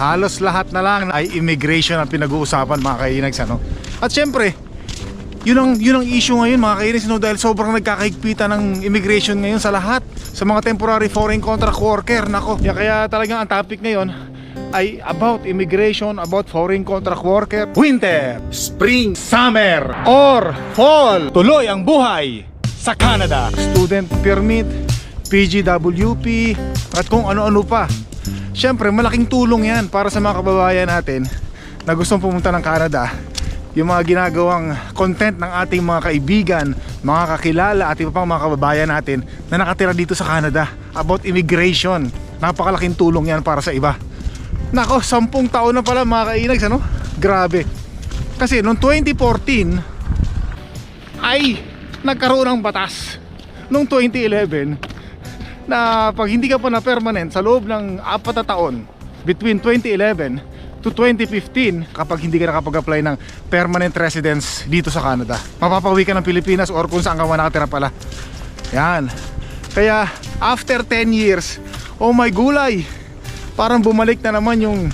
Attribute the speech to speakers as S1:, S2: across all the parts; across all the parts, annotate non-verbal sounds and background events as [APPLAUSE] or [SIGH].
S1: Halos lahat na lang ay immigration ang pinag-uusapan mga kainags ano. At syempre, yun ang, yun ang issue ngayon mga kainags no? dahil sobrang nagkakahigpitan ng immigration ngayon sa lahat. Sa mga temporary foreign contract worker, nako. Kaya, kaya talagang ang topic ngayon ay about immigration, about foreign contract worker, winter, spring, summer, or fall. Tuloy ang buhay sa Canada. Student permit, PGWP, at kung ano-ano pa. Siyempre, malaking tulong yan para sa mga kababayan natin na gustong pumunta ng Canada. Yung mga ginagawang content ng ating mga kaibigan, mga kakilala at iba pang mga kababayan natin na nakatira dito sa Canada about immigration. Napakalaking tulong yan para sa iba. Nako, sampung taon na pala mga kainags, ano? Grabe. Kasi noong 2014 ay nagkaroon ng batas. Noong 2011 na pag hindi ka pa na permanent sa loob ng apat na taon between 2011 to 2015 kapag hindi ka nakapag-apply ng permanent residence dito sa Canada. Mapapawi ka ng Pilipinas or kung saan ka man nakatira pala. Yan. Kaya after 10 years, oh my gulay, parang bumalik na naman yung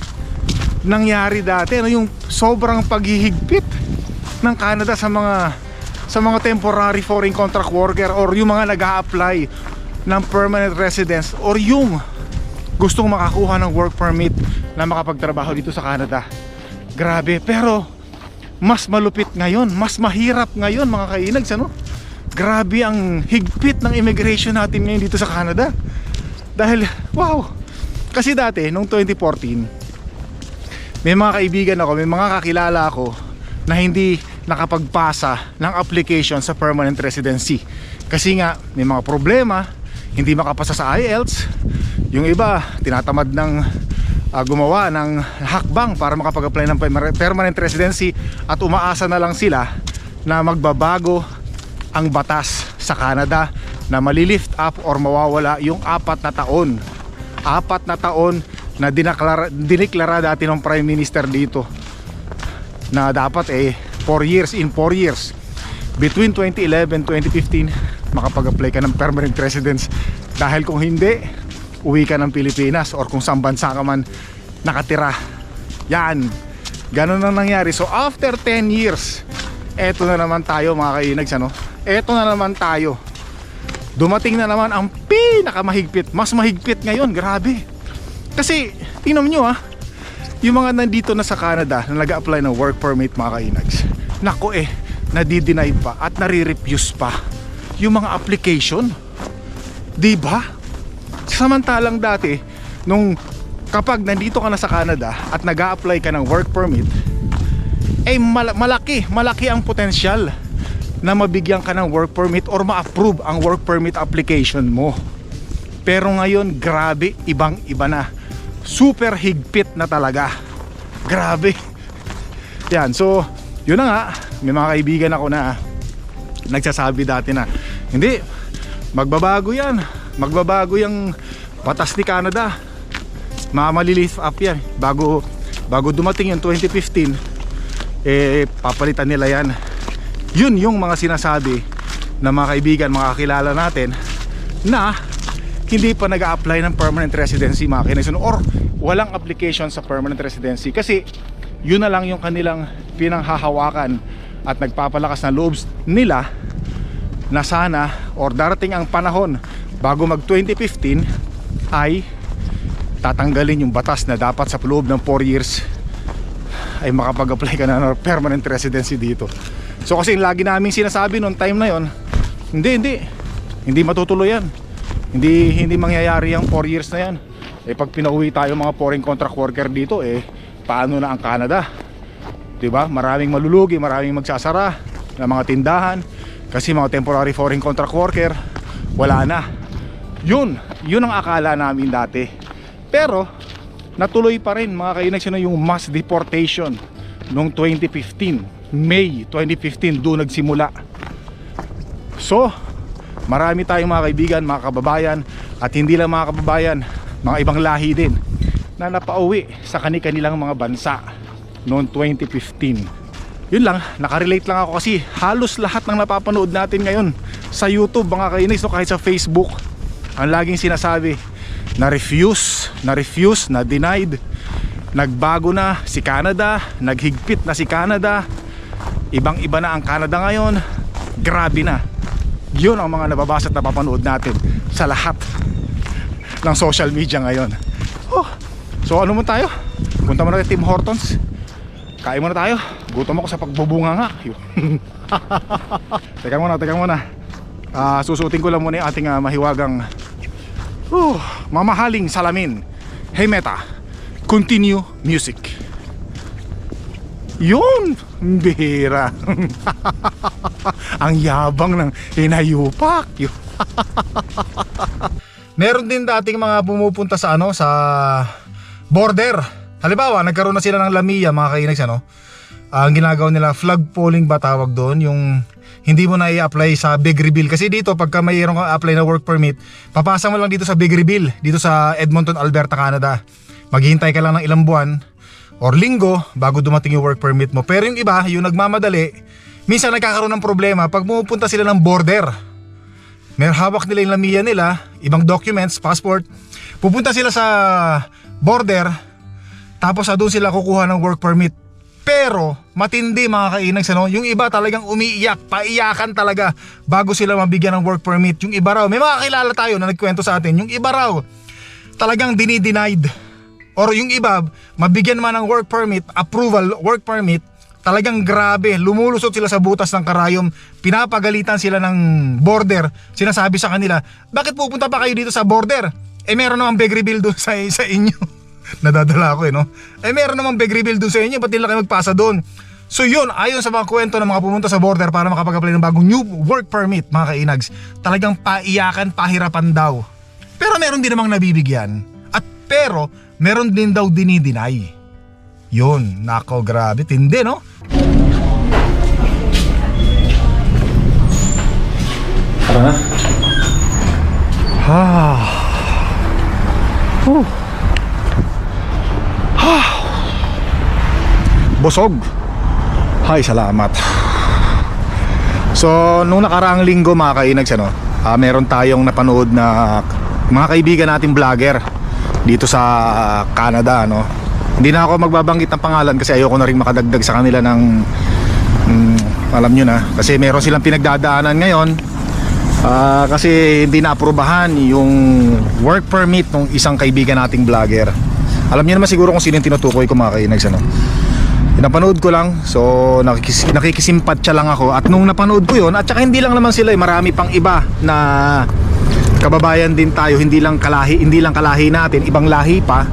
S1: nangyari dati, ano yung sobrang paghihigpit ng Canada sa mga sa mga temporary foreign contract worker or yung mga nag apply ng permanent residence or yung gustong makakuha ng work permit na makapagtrabaho dito sa Canada. Grabe, pero mas malupit ngayon, mas mahirap ngayon mga kainags, ano? Grabe ang higpit ng immigration natin ngayon dito sa Canada. Dahil, wow! Kasi dati, nung 2014, may mga kaibigan ako, may mga kakilala ako na hindi nakapagpasa ng application sa permanent residency. Kasi nga, may mga problema, hindi makapasa sa IELTS. Yung iba, tinatamad ng ah, gumawa ng hakbang para makapag-apply ng perma- permanent residency at umaasa na lang sila na magbabago ang batas sa Canada na malilift up or mawawala yung apat na taon. Apat na taon na dinaklara, diniklara dati ng Prime Minister dito na dapat eh 4 years in 4 years between 2011 2015 makapag-apply ka ng permanent residence. Dahil kung hindi uwi ka ng Pilipinas or kung saan bansa ka man nakatira. Yan. Ganun ang nangyari. So after 10 years eto na naman tayo mga kainags ano? Eto na naman tayo. Dumating na naman ang pinakamahigpit mas mahigpit ngayon. Grabe. Kasi tingnan nyo ah. Yung mga nandito na sa Canada na nag-apply ng work permit mga kainags nako eh nadi-deny pa at nare-refuse pa yung mga application. Di ba? Samantalang dati nung kapag nandito ka na sa Canada at nag apply ka ng work permit eh mal- malaki malaki ang potensyal na mabigyan ka ng work permit or ma-approve ang work permit application mo. Pero ngayon grabe ibang iba na. Super higpit na talaga. Grabe. Yan so yun na nga. May mga kaibigan ako na nagsasabi dati na hindi. Magbabago yan. Magbabago yung batas ni Canada. Mamalilift up yan. Bago bago dumating yung 2015 eh papalitan nila yan. Yun yung mga sinasabi ng mga kaibigan mga kakilala natin na hindi pa nag apply ng permanent residency mga kinaisun or walang application sa permanent residency. Kasi yun na lang yung kanilang pinanghahawakan at nagpapalakas na loob nila na sana or darating ang panahon bago mag 2015 ay tatanggalin yung batas na dapat sa loob ng 4 years ay makapag-apply ka na ng permanent residency dito. So kasi lagi namin sinasabi noong time na yon, hindi hindi hindi matutuloy yan. Hindi hindi mangyayari yung 4 years na yan. Eh pag pinauwi tayo mga foreign contract worker dito eh paano na ang Canada? 'Di ba? Maraming malulugi, maraming magsasara ng mga tindahan kasi mga temporary foreign contract worker wala na. Yun, yun ang akala namin dati. Pero natuloy pa rin mga kainags yun yung mass deportation noong 2015 May 2015 doon nagsimula so marami tayong mga kaibigan mga kababayan at hindi lang mga kababayan mga ibang lahi din na napauwi sa kani-kanilang mga bansa noong 2015 yun lang, nakarelate lang ako kasi halos lahat ng napapanood natin ngayon sa YouTube mga kainis no, kahit sa Facebook ang laging sinasabi na refuse, na refuse, na denied Nagbago na si Canada, naghigpit na si Canada. Ibang iba na ang Canada ngayon. Grabe na. Yun ang mga nababasa at napapanood natin sa lahat ng social media ngayon. Oh, so ano mo tayo? Punta muna tayo Tim Hortons. Kain muna tayo. Gutom ako sa pagbubunga nga. [LAUGHS] Teka muna, teka muna. Ah, susuotin ko lang muna yung ating ah, mahiwagang uh, mamahaling salamin. Hey Meta, continue music. Yun! Bihira. [LAUGHS] Ang yabang ng hinayupak. Yun. [LAUGHS] Meron din dating mga pumupunta sa ano sa border. Halimbawa, nagkaroon na sila ng Lamia mga kainags ano. Ang ginagawa nila flag polling ba tawag doon, yung hindi mo na i-apply sa big reveal kasi dito pagka mayroon kang apply na work permit, papasa mo lang dito sa big reveal dito sa Edmonton, Alberta, Canada. Maghihintay ka lang ng ilang buwan or linggo bago dumating yung work permit mo. Pero yung iba, yung nagmamadali, minsan nagkakaroon ng problema pag pumupunta sila ng border. May hawak nila yung lamia nila, ibang documents, passport. Pupunta sila sa border, tapos ah, doon sila kukuha ng work permit. Pero matindi mga kainags ano, yung iba talagang umiiyak, paiyakan talaga bago sila mabigyan ng work permit. Yung iba raw, may mga kilala tayo na nagkwento sa atin, yung iba raw talagang dinidenied. Or yung iba, mabigyan man ng work permit, approval, work permit, talagang grabe, lumulusot sila sa butas ng karayom, pinapagalitan sila ng border, sinasabi sa kanila, bakit pupunta pa kayo dito sa border? Eh meron namang big reveal doon sa, sa inyo. Nadadala ako eh no. Eh meron namang big reveal doon sa inyo, ba't nila kayo magpasa doon? So yun, ayon sa mga kwento ng mga pumunta sa border para makapag-apply ng bagong new work permit mga kainags, talagang paiyakan, pahirapan daw. Pero meron din namang nabibigyan. At pero, meron din daw dinideny. Yun, nako grabe, tindi no? Tara na. Ha. Ha. Busog. Hay, salamat. So, nung nakaraang linggo mga kainags ano, ah, meron tayong napanood na mga kaibigan nating vlogger dito sa Canada no. Hindi na ako magbabanggit ng pangalan kasi ayoko na rin makadagdag sa kanila ng mm, alam nyo na kasi meron silang pinagdadaanan ngayon Ah, kasi hindi na aprubahan yung work permit ng isang kaibigan nating vlogger. Alam niyo naman siguro kung sino yung tinutukoy ko mga kainags ano. Napanood ko lang, so nakikis, nakikisimpatya lang ako. At nung napanood ko yon at saka hindi lang naman sila, eh, marami pang iba na kababayan din tayo, hindi lang kalahi, hindi lang kalahi natin, ibang lahi pa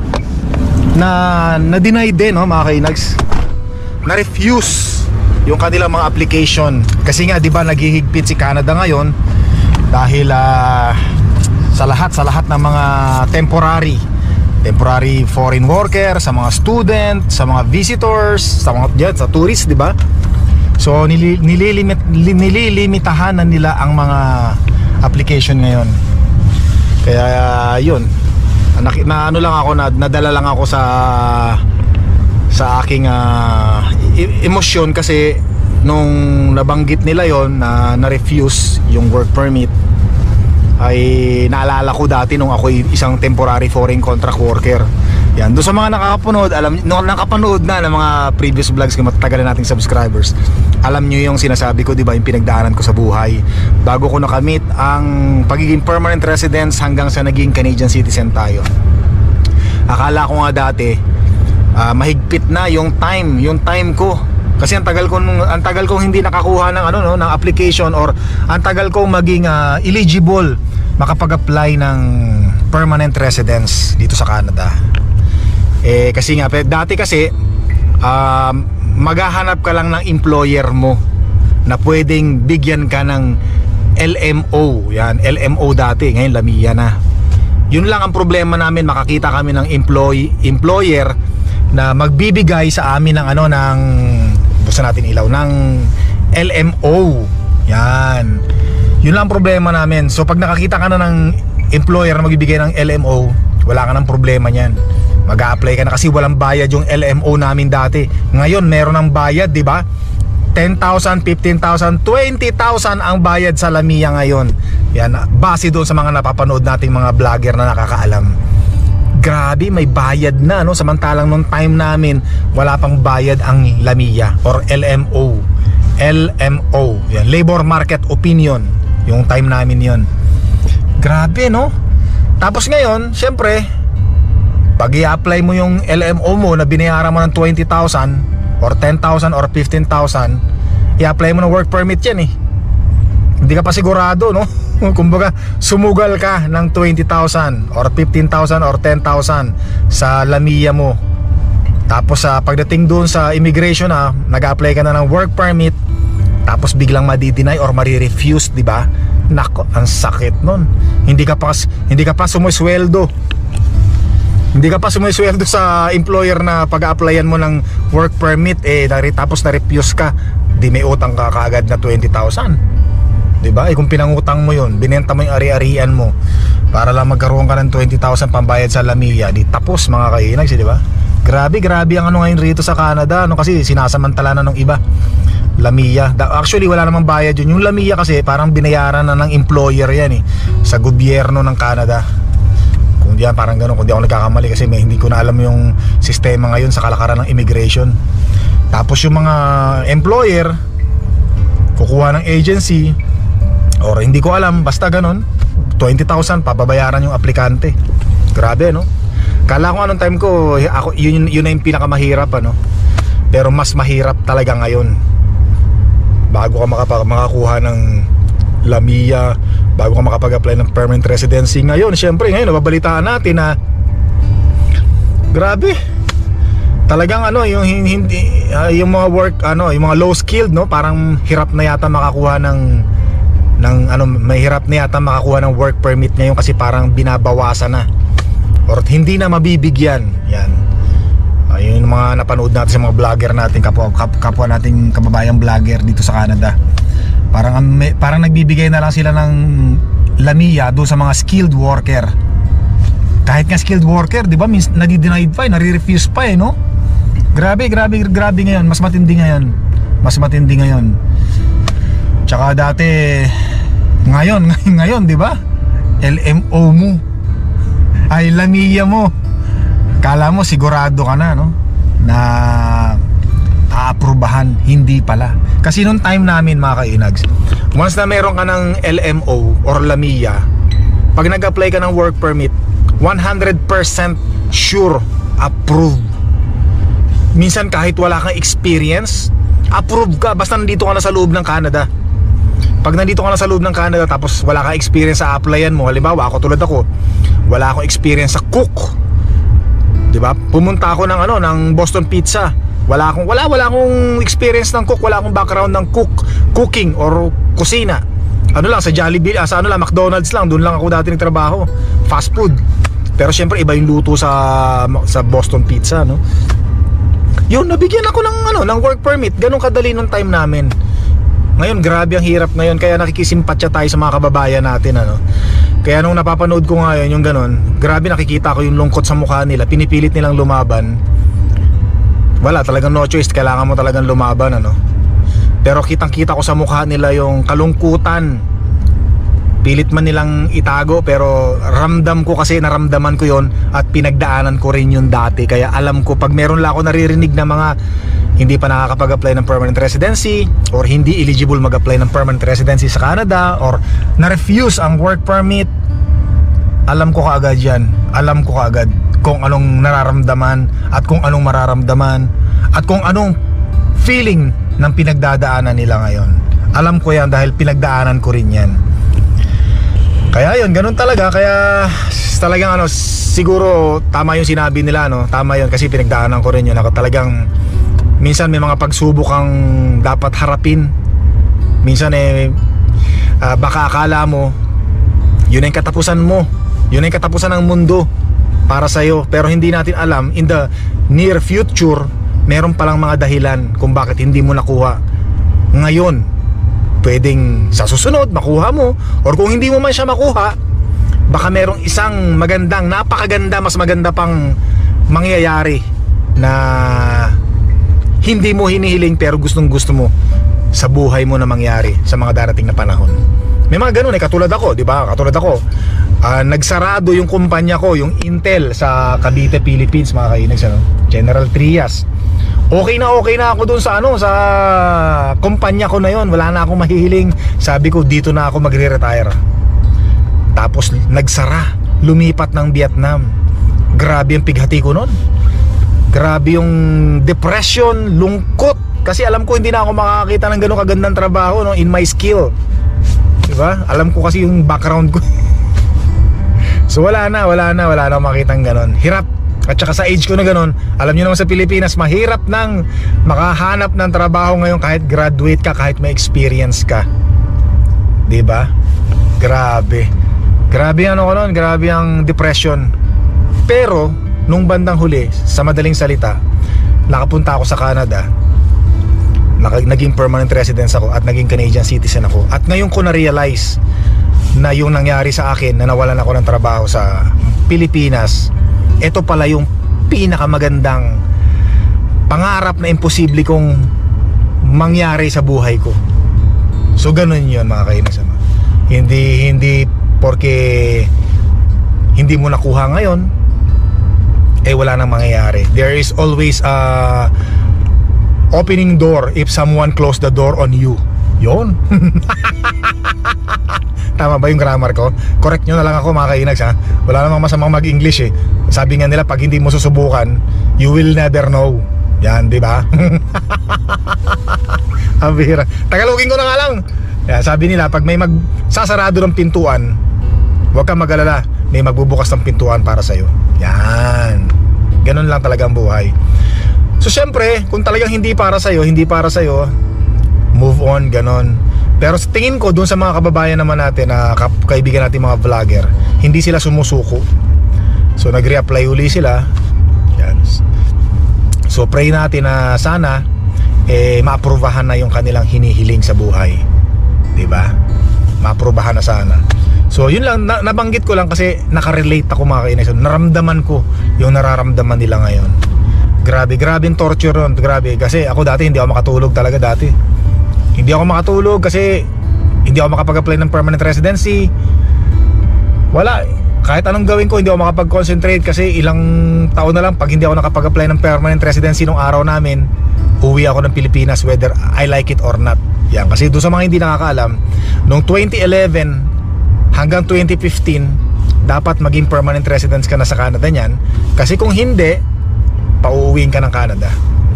S1: na na-deny din no, mga kainags. Na-refuse yung kanilang mga application. Kasi nga 'di ba naghihigpit si Canada ngayon dahil ah, sa lahat sa lahat ng mga temporary temporary foreign worker, sa mga student, sa mga visitors, sa mga dyan, sa tourist, di ba? So nili, nililimit li- nililimitahan na nila ang mga application ngayon. Kaya yun. Na, na ano lang ako na nadala lang ako sa sa aking e- emosyon kasi nung nabanggit nila yon na na-refuse yung work permit ay naalala ko dati nung ako isang temporary foreign contract worker. Yan, doon sa mga nakakapanood, alam nung nakapanood na ng mga previous vlogs ko matatagal na nating subscribers. Alam niyo yung sinasabi ko, 'di ba, yung pinagdaanan ko sa buhay bago ko nakamit ang pagiging permanent residence hanggang sa naging Canadian citizen tayo. Akala ko nga dati ah, mahigpit na yung time, yung time ko kasi ang tagal ko ang tagal kong hindi nakakuha ng ano no ng application or ang tagal kong maging ah, eligible makapag-apply ng permanent residence dito sa Canada. Eh kasi nga dati kasi um, maghahanap ka lang ng employer mo na pwedeng bigyan ka ng LMO. Yan, LMO dati, ngayon Lamia na. Yun lang ang problema namin, makakita kami ng employee, employer na magbibigay sa amin ng ano ng basta natin ilaw ng LMO. Yan. Yun lang ang problema namin. So pag nakakita ka na ng employer na magbibigay ng LMO, wala ka ng problema niyan. Mag-a-apply ka na kasi walang bayad yung LMO namin dati. Ngayon meron ng bayad, 'di ba? 10,000, 15,000, 20,000 ang bayad sa Lamia ngayon. Yan, base doon sa mga napapanood nating mga vlogger na nakakaalam. Grabe may bayad na no? Samantalang nung time namin wala pang bayad ang Lamia or LMO LMO yan labor market opinion. Yung time namin yon grabe no? Tapos ngayon syempre pag i-apply mo yung LMO mo na binayaran mo ng 20,000 or 10,000 or 15,000 i-apply mo ng work permit yan eh. Hindi ka pa sigurado no kumbaga sumugal ka ng 20,000 or 15,000 or 10,000 sa lamia mo. Tapos sa pagdating doon sa immigration ha nag-apply ka na ng work permit tapos biglang madi-deny or mari-refuse di ba? Nako ang sakit nun. Hindi ka pa hindi ka pa sumusweldo hindi ka pa sumusweldo sa employer na pag-applyan mo ng work permit eh tapos na-refuse ka. Di may utang ka kaagad na 20,000 Di ba? Eh kung pinangutang mo 'yon, binenta mo 'yung ari-arian mo para lang magkaroon ka ng 20,000 pambayad sa Lamia, di tapos mga kainags, di ba? Grabe, grabe ang ano ngayon rito sa Canada, ano kasi sinasamantala na ng iba. Lamia. Actually, wala namang bayad yun. Yung Lamia kasi parang binayaran na ng employer yan eh. Sa gobyerno ng Canada. Kung di yan, parang ganun. Kung di ako nagkakamali kasi may, hindi ko na alam yung sistema ngayon sa kalakaran ng immigration. Tapos yung mga employer, kukuha ng agency, or hindi ko alam, basta ganun, 20,000 pababayaran yung aplikante. Grabe, no? Kala ko anong time ko, ako, yun, yun na yung pinakamahirap, ano? Pero mas mahirap talaga ngayon. Bago ka makapa, makakuha ng Lamia, bago ka makapag-apply ng permanent residency ngayon, syempre ngayon nababalitaan natin na grabe. Talagang ano, yung hin- hindi ah, yung mga work ano, yung mga low skilled no, parang hirap na yata makakuha ng ng ano, may hirap na yata makakuha ng work permit ngayon kasi parang binabawasan na or hindi na mabibigyan. Yan. Ayun yung mga napanood natin sa mga vlogger natin, kapwa, kap, kapwa nating kababayang vlogger dito sa Canada. Parang ang may, parang nagbibigay na lang sila ng lamia doon sa mga skilled worker. Kahit nga skilled worker, 'di ba? Nadi-denied pa, eh, nare-refuse pa eh, no? Grabe, grabe, grabe ngayon. Mas matindi ngayon. Mas matindi ngayon. Tsaka dati ngayon, [LAUGHS] ngayon, 'di ba? LMO mo. Ay lamia mo. Kala mo sigurado ka na, no? Na aaprubahan, hindi pala. Kasi nung time namin mga kainags, once na meron ka ng LMO or Lamia, pag nag-apply ka ng work permit, 100% sure approved. Minsan kahit wala kang experience, approved ka basta nandito ka na sa loob ng Canada. Pag nandito ka na sa loob ng Canada tapos wala kang experience sa applyan mo, halimbawa ako tulad ako, wala akong experience sa cook. 'Di ba? Pumunta ako ng ano, ng Boston Pizza. Wala akong wala wala akong experience ng cook, wala akong background ng cook, cooking or kusina. Ano lang sa Jollibee, ah, sa ano lang McDonald's lang, doon lang ako dati nagtrabaho. Fast food. Pero syempre iba yung luto sa sa Boston Pizza, no? Yun, nabigyan ako ng ano, ng work permit. Ganun kadali nung time namin. Ngayon, grabe ang hirap ngayon kaya nakikisimpatya tayo sa mga kababayan natin ano. Kaya nung napapanood ko ngayon yung ganun, grabe nakikita ko yung lungkot sa mukha nila. Pinipilit nilang lumaban. Wala, talagang no choice. Kailangan mo talagang lumaban ano. Pero kitang-kita ko sa mukha nila yung kalungkutan. Pilit man nilang itago pero ramdam ko kasi naramdaman ko yon at pinagdaanan ko rin yun dati. Kaya alam ko pag meron lang ako naririnig na mga hindi pa nakakapag-apply ng permanent residency or hindi eligible mag-apply ng permanent residency sa Canada or na-refuse ang work permit alam ko kaagad yan. Alam ko kaagad kung anong nararamdaman at kung anong mararamdaman at kung anong feeling ng pinagdadaanan nila ngayon. Alam ko yan dahil pinagdaanan ko rin yan kaya yun, ganun talaga. Kaya talagang ano Siguro tama yung sinabi nila no? Tama yun kasi pinagdaanan ko rin yun. Ako talagang Minsan may mga pagsubok kang dapat harapin. Minsan eh ah, Baka akala mo Yun ang katapusan mo. Yun ang katapusan ng mundo Para sa'yo. Pero hindi natin alam In the near future Meron palang mga dahilan Kung bakit hindi mo nakuha Ngayon pwedeng sa susunod makuha mo or kung hindi mo man siya makuha baka merong isang magandang napakaganda mas maganda pang mangyayari na hindi mo hinihiling pero gustong gusto mo sa buhay mo na mangyari sa mga darating na panahon may mga ganun eh katulad ako di ba katulad ako Ah, nagsarado yung kumpanya ko, yung Intel sa Cavite, Philippines, mga kainags, ano? General Trias. Okay na okay na ako dun sa ano, sa kumpanya ko na yon. Wala na akong mahihiling. Sabi ko, dito na ako magre-retire. Tapos nagsara, lumipat ng Vietnam. Grabe yung pighati ko nun. Grabe yung depression, lungkot. Kasi alam ko hindi na ako makakita ng ganun kagandang trabaho no, in my skill. Diba? Alam ko kasi yung background ko. [LAUGHS] So wala na, wala na, wala na makitang ganon. Hirap. At saka sa age ko na ganon, alam niyo naman sa Pilipinas, mahirap nang makahanap ng trabaho ngayon kahit graduate ka, kahit may experience ka. 'Di ba? Grabe. Grabe ano ko noon, grabe ang depression. Pero nung bandang huli, sa madaling salita, nakapunta ako sa Canada. Naging permanent residence ako at naging Canadian citizen ako. At ngayon ko na-realize na yung nangyari sa akin na nawalan ako ng trabaho sa Pilipinas ito pala yung pinakamagandang pangarap na imposible kong mangyari sa buhay ko. So ganun yun mga kainasama. Hindi hindi porque hindi mo nakuha ngayon eh wala nang mangyayari. There is always a opening door if someone close the door on you. Yon [LAUGHS] Tama ba yung grammar ko? Correct nyo na lang ako mga kainags ha? Wala namang masamang mag-English eh Sabi nga nila pag hindi mo susubukan You will never know. Yan di ba? [LAUGHS] Ang bihira. Tagalogin ko na nga lang. Yan, Sabi nila pag may magsasarado ng pintuan Huwag kang mag-alala. May magbubukas ng pintuan para sa'yo. Yan. Ganun lang talaga ang buhay. So syempre Kung talagang hindi para sa'yo Hindi para sa'yo Move on, ganon pero sa tingin ko doon sa mga kababayan naman natin na kaibigan natin mga vlogger, hindi sila sumusuko. So nag-reapply uli sila. Yan. So pray natin na sana eh maaprubahan na yung kanilang hinihiling sa buhay. 'Di ba? Maaprubahan na sana. So yun lang na- nabanggit ko lang kasi nakarelate ako mga kainis. Naramdaman ko yung nararamdaman nila ngayon. Grabe, grabe yung torture ron. Grabe. Kasi ako dati hindi ako makatulog talaga dati. Hindi ako makatulog kasi hindi ako makapag-apply ng permanent residency. Wala. Kahit anong gawin ko, hindi ako makapag-concentrate kasi ilang taon na lang pag hindi ako nakapag-apply ng permanent residency nung araw namin, uwi ako ng Pilipinas whether I like it or not. Yan. Kasi doon sa mga hindi nakakaalam, nung 2011 hanggang 2015, dapat maging permanent residence ka na sa Canada niyan. Kasi kung hindi, pauuwiin ka ng Canada.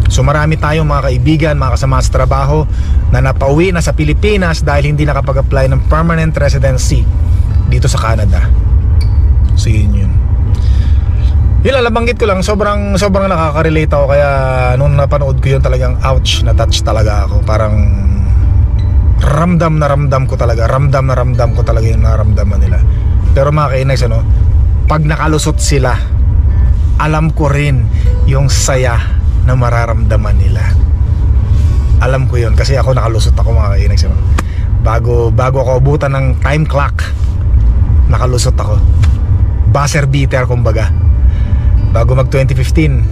S1: So marami tayong mga kaibigan, mga kasama sa trabaho na napauwi na sa Pilipinas dahil hindi nakapag-apply ng permanent residency dito sa Canada. So yun yun. Yun lang, ko lang, sobrang, sobrang nakaka-relate ako kaya nung napanood ko yun talagang ouch, na-touch talaga ako. Parang ramdam na ramdam ko talaga, ramdam na ramdam ko talaga yung naramdaman nila. Pero mga kainags, ano, pag nakalusot sila, alam ko rin yung saya na mararamdaman nila. Alam ko yun kasi ako nakalusot ako mga kainags. Ano? Bago, bago ako abutan ng time clock, nakalusot ako. Buzzer beater kumbaga. Bago mag 2015,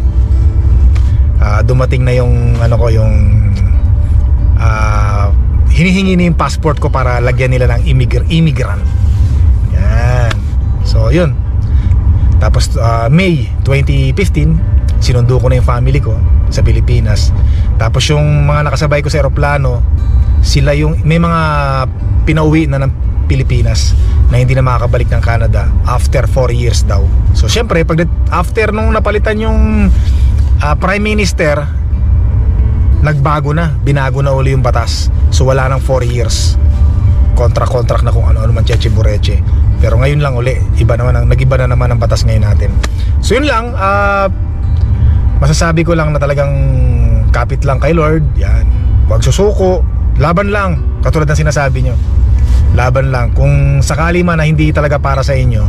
S1: ah, dumating na yung ano ko yung ah, hinihingi na yung passport ko para lagyan nila ng immigr- immigrant. Yan. So, yun. Tapos ah, May 2015, sinundo ko na yung family ko sa Pilipinas. Tapos yung mga nakasabay ko sa eroplano, sila yung may mga pinauwi na ng Pilipinas na hindi na makakabalik ng Canada after 4 years daw. So syempre pag after nung napalitan yung ah, Prime Minister, nagbago na, binago na uli yung batas. So wala nang 4 years. Contract-contract na kung ano-ano man cheche bureche. Pero ngayon lang uli, iba naman ang nagiba na naman ang batas ngayon natin. So yun lang, ah masasabi ko lang na talagang kapit lang kay Lord. Yan. Huwag susuko, laban lang, katulad ng sinasabi nyo. Laban lang. Kung sakali man na hindi talaga para sa inyo,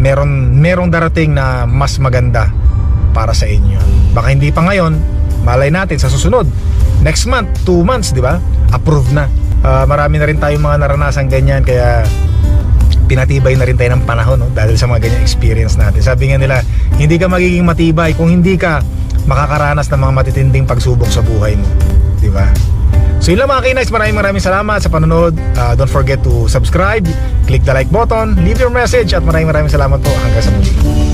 S1: meron merong darating na mas maganda para sa inyo. Baka hindi pa ngayon, malay natin sa susunod. Next month, 2 months, di ba? Approved na. Ah, marami na rin tayong mga naranasan ganyan kaya pinatibay na rin tayo ng panahon no? dahil sa mga ganyan experience natin. Sabi nga nila, hindi ka magiging matibay kung hindi ka makakaranas ng mga matitinding pagsubok sa buhay mo. Di ba? So yun lang mga kinays, maraming maraming salamat sa panonood. Uh, don't forget to subscribe, click the like button, leave your message. At maraming maraming salamat po. Hanggang sa muli.